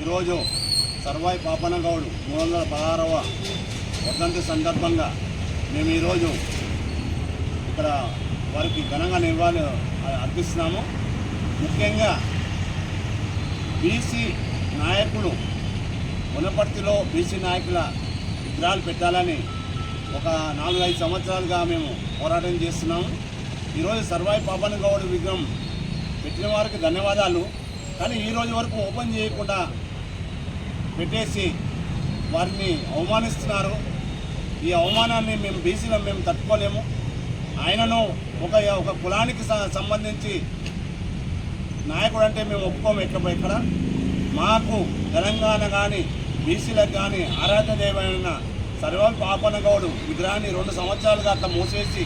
ఈరోజు సర్వాయి పాపనగౌడ్ మూడు వందల పదహారవ వర్ధంతి సందర్భంగా మేము ఈరోజు ఇక్కడ వారికి ఘనంగా నివాళి అర్పిస్తున్నాము. ముఖ్యంగా బీసీ నాయకులు వనపర్తిలో బీసీ నాయకుల విగ్రహాలు పెట్టాలని ఒక నాలుగైదు సంవత్సరాలుగా మేము పోరాటం చేస్తున్నాము. ఈరోజు సర్వాయి పాపన్ గౌడ్ విగ్రహం పెట్టిన వారికి ధన్యవాదాలు. కానీ ఈ రోజు వరకు ఓపెన్ చేయకుండా పెట్టేసి వారిని అవమానిస్తున్నారు. ఈ అవమానాన్ని మేము బీసీలో మేము తట్టుకోలేము. ఆయనను ఒక ఒక కులానికి సంబంధించి నాయకుడు అంటే మేము ఒప్పుకోము ఎక్కడ ఇక్కడ మాకు తెలంగాణ కానీ బీసీలకు కానీ ఆరాధ సర్వం పాపన గౌడు విగ్రహాన్ని రెండు సంవత్సరాలుగా అట్లా మూసేసి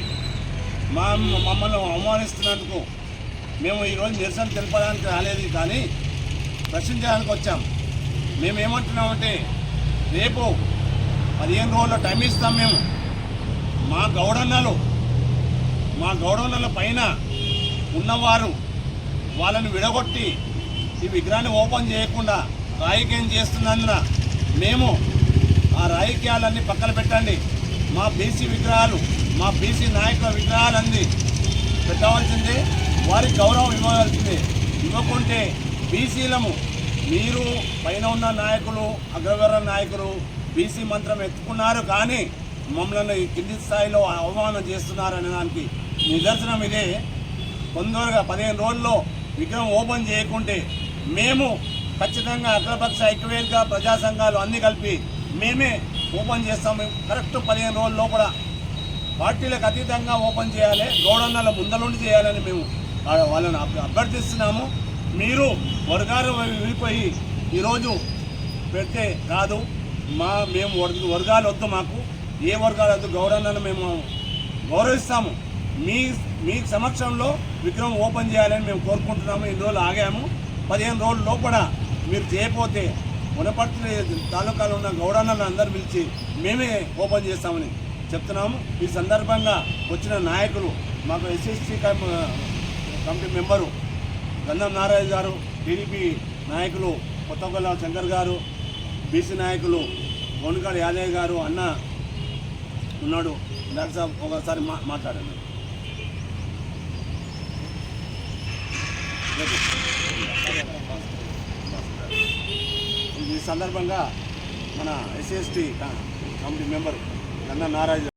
మా మమ్మల్ని అవమానిస్తున్నందుకు మేము ఈరోజు నిరసన తెలపడానికి రాలేదు కానీ ప్రశ్నించడానికి వచ్చాం. మేము ఏమంటున్నామంటే రేపు పదిహేను రోజుల టైం ఇస్తాం మేము. మా గౌడన్నలు మా గౌడన్నల పైన ఉన్నవారు వాళ్ళని విడగొట్టి ఈ విగ్రహాన్ని ఓపెన్ చేయకుండా రాయికేం చేస్తున్నందున మేము ఆ రాజకీయాలన్నీ పక్కన పెట్టండి. మా బీసీ విగ్రహాలు మా బీసీ నాయకుల విగ్రహాలన్నీ పెట్టవలసిందే. వారికి గౌరవం ఇవ్వవలసిందే. ఇవ్వకుంటే బీసీలము మీరు పైన ఉన్న నాయకులు అగ్రవర నాయకులు బీసీ మంత్రం ఎత్తుకున్నారు కానీ మమ్మల్ని కింది స్థాయిలో అవమానం చేస్తున్నారు దానికి నిదర్శనం ఇదే. తొందరగా పదిహేను రోజుల్లో విగ్రహం ఓపెన్ చేయకుంటే మేము ఖచ్చితంగా అగ్రపక్ష ఐక్యవేదిక ప్రజా సంఘాలు అన్ని కలిపి మేమే ఓపెన్ చేస్తాము కరెక్ట్ పదిహేను రోజుల లోపల పార్టీలకు అతీతంగా ఓపెన్ చేయాలి గోడన్నల ముందలుండి చేయాలని మేము వాళ్ళని అభ్యర్థిస్తున్నాము. మీరు వర్గాలు విడిపోయి ఈరోజు పెడితే కాదు మా మేము వర్గాలు వద్దు మాకు ఏ వర్గాలు వద్దు గౌరవాలను మేము గౌరవిస్తాము. మీ మీ సమక్షంలో విగ్రహం ఓపెన్ చేయాలని మేము కోరుకుంటున్నాము. ఇన్ని రోజులు ఆగాము. పదిహేను రోజుల లోపల మీరు చేయకపోతే మునపర్తి తాలూకాలో ఉన్న గౌడన్నలను అందరు పిలిచి మేమే ఓపెన్ చేస్తామని చెప్తున్నాము. ఈ సందర్భంగా వచ్చిన నాయకులు మాకు ఎస్ఎస్టీ కమిటీ మెంబరు గంధం నారాయణ గారు టీడీపీ నాయకులు కొత్తగొల్ల శంకర్ గారు బీసీ నాయకులు గోనుగాడు యాదయ్య గారు అన్న ఉన్నాడు. డాక్టర్ సాబ్ ఒకసారి మా మాట్లాడండి. ఈ సందర్భంగా మన ఎస్సీఎస్టీ కమిటీ మెంబర్ గంధం నారాజు